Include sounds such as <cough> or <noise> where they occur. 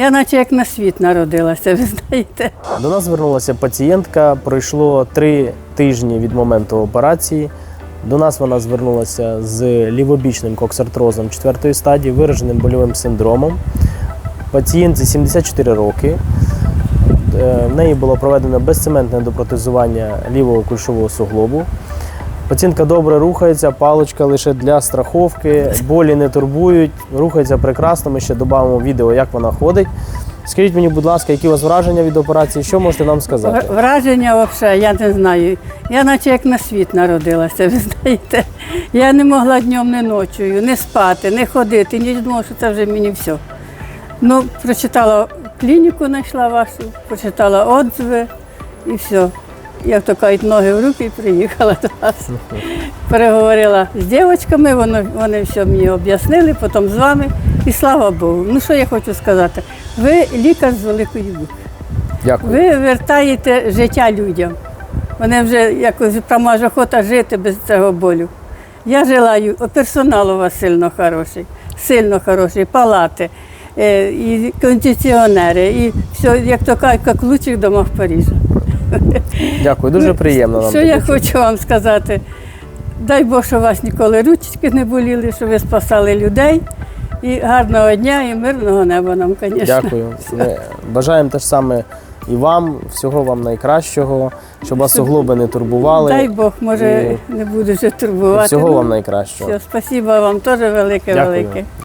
Я наче як на світ народилася, ви знаєте. До нас звернулася пацієнтка. Пройшло три тижні від моменту операції. До нас вона звернулася з лівобічним коксартрозом четвертої стадії, вираженим больовим синдромом. Пацієнтці 74 роки. Е, В неї було проведено безцементне допротезування лівого кульшового суглобу. Пацієнтка добре рухається, паличка лише для страховки, болі не турбують, рухається прекрасно. Ми ще додамо відео, як вона ходить. Скажіть мені, будь ласка, які у вас враження від операції? Що можете нам сказати? Враження взагалі, я не знаю. Я наче як на світ народилася, <laughs> ви знаєте. Я не могла днем, не ночою, не спати, не ходити, ні думала, що це вже мені все. Ну, прочитала клініку, знайшла вашу, прочитала отзиви і все. Як то кажуть, ноги в руки і приїхала до вас. Переговорила з дівчатками, вони, вони все мені об'яснили, потім з вами. І слава Богу. Ну що я хочу сказати? Ви лікар з великої букви. Дякую. Ви вертаєте життя людям. Вони вже якось прямо аж охота жити без цього болю. Я желаю, о, персонал у вас сильно хороший, сильно хороший, палати, е, і кондиціонери, і все, як то кажуть, як в лучших домах Парижа. Дякую, дуже приємно нам. Що я хочу вам сказати? Дай Бог, що у вас ніколи ручки не боліли, що ви спасали людей. І гарного дня, і мирного неба нам, звісно. Дякую. Ми бажаємо те ж саме і вам, всього вам найкращого, щоб вас суглоби не турбували. Дай Бог, може, І- не буду вже І всього Ну, вам найкращого. Все, спасибо вам теж велике, Дякую. велике.